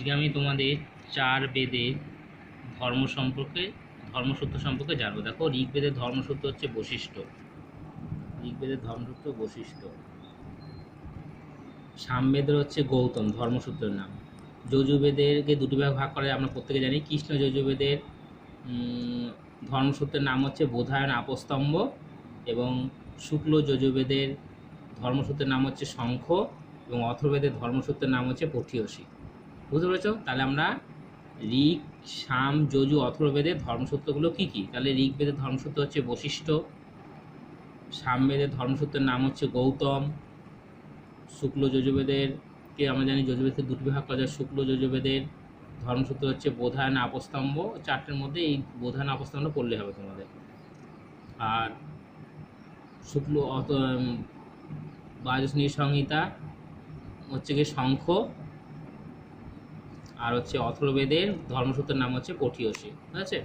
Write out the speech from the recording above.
আজকে আমি তোমাদের চার বেদের ধর্ম সম্পর্কে, ধর্মসূত্র সম্পর্কে জানব। দেখো, ঋগ্বেদের ধর্মসূত্র হচ্ছে বৈশিষ্ট্য ঋগ্বেদের ধর্মসূত্র বৈশিষ্ট্য সামবেদের হচ্ছে গৌতম, ধর্মসূত্রের নাম। যজুবেদেরকে দুটি ভাগ ভাগ করে আমরা প্রত্যেকে জানি। কৃষ্ণ যজুবেদের ধর্মসূত্রের নাম হচ্ছে বোধায়ন আপস্তম্ভ এবং শুক্ল যজুবেদের ধর্মসূত্রের নাম হচ্ছে শঙ্খ এবং অথর্বেদের ধর্মসূত্রের নাম হচ্ছে পঠিয়সী। বুঝতে পেরেছ? তাহলে আমরা ঋক, সাম, যজু অথর্বেদের ধর্মসূত্রগুলো কি কি? তাহলে ঋগ্বেদের ধর্মসূত্র হচ্ছে বৈশিষ্ট্য সামবেদের ধর্মসূত্রের নাম হচ্ছে গৌতম, শুক্ল যজুর্বেদের কে আমরা জানি যজুর্বেদকে দুটি ভাগ করা যায়, শুক্ল যজুর্বেদের ধর্মসূত্র হচ্ছে বোধায়ন আপস্তম্ভ। চারটের মধ্যে এই বোধায়ন আপস্তম্ভটা পড়লে হবে তোমাদের। আর শুক্ল, অত বাজস্নী সংহিতা হচ্ছে গিয়ে শঙ্খ আর হচ্ছে অথর্বেদের ধর্মসূত্রের নাম হচ্ছে কঠিয়সী ঠিক আছে?